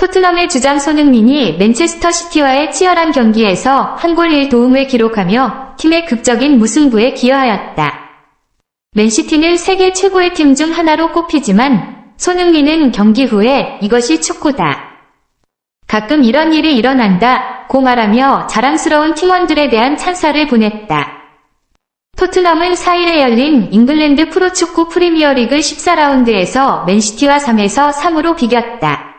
토트넘의 주장 손흥민이 맨체스터 시티와의 치열한 경기에서 한 골 1도움을 기록하며 팀의 극적인 무승부에 기여하였다. 맨시티는 세계 최고의 팀 중 하나로 꼽히지만 손흥민은 경기 후에 이것이 축구다. 가끔 이런 일이 일어난다 고 말하며 자랑스러운 팀원들에 대한 찬사를 보냈다. 토트넘은 4일에 열린 잉글랜드 프로축구 프리미어리그 14라운드에서 맨시티와 3에서 3으로 비겼다.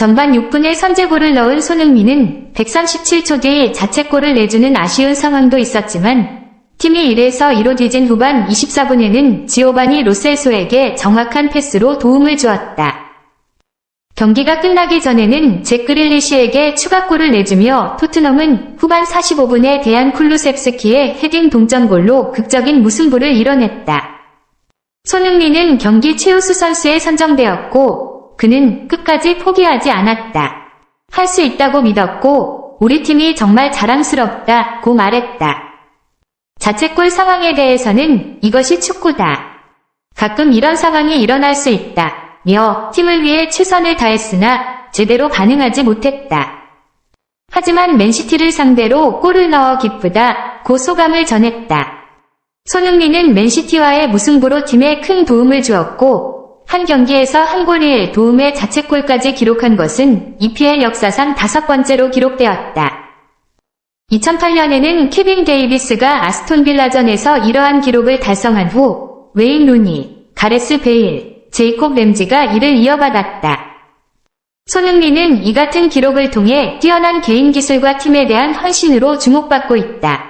전반 6분에 선제골을 넣은 손흥민은 137초 뒤 자책골을 내주는 아쉬운 상황도 있었지만 팀이 1에서 2로 뒤진 후반 24분에는 지오바니 로셀소에게 정확한 패스로 도움을 주었다. 경기가 끝나기 전에는 잭 그릴리시에게 추가골을 내주며 토트넘은 후반 45분에 대한 쿨루셉스키의 헤딩 동점골로 극적인 무승부를 이뤄냈다. 손흥민은 경기 최우수 선수에 선정되었고 그는 끝까지 포기하지 않았다. 할 수 있다고 믿었고 우리 팀이 정말 자랑스럽다 고 말했다. 자책골 상황에 대해서는 이것이 축구다. 가끔 이런 상황이 일어날 수 있다. 며 팀을 위해 최선을 다했으나 제대로 반응하지 못했다. 하지만 맨시티를 상대로 골을 넣어 기쁘다 고 소감을 전했다. 손흥민은 맨시티와의 무승부로 팀에 큰 도움을 주었고 한 경기에서 한 골일 도움의 자책골까지 기록한 것은 EPL 역사상 다섯 번째로 기록되었다. 2008년에는 케빈 데이비스가 아스톤 빌라전에서 이러한 기록을 달성한 후 웨인 루니, 가레스 베일, 제이콥 램지가 이를 이어받았다. 손흥민은 이 같은 기록을 통해 뛰어난 개인 기술과 팀에 대한 헌신으로 주목받고 있다.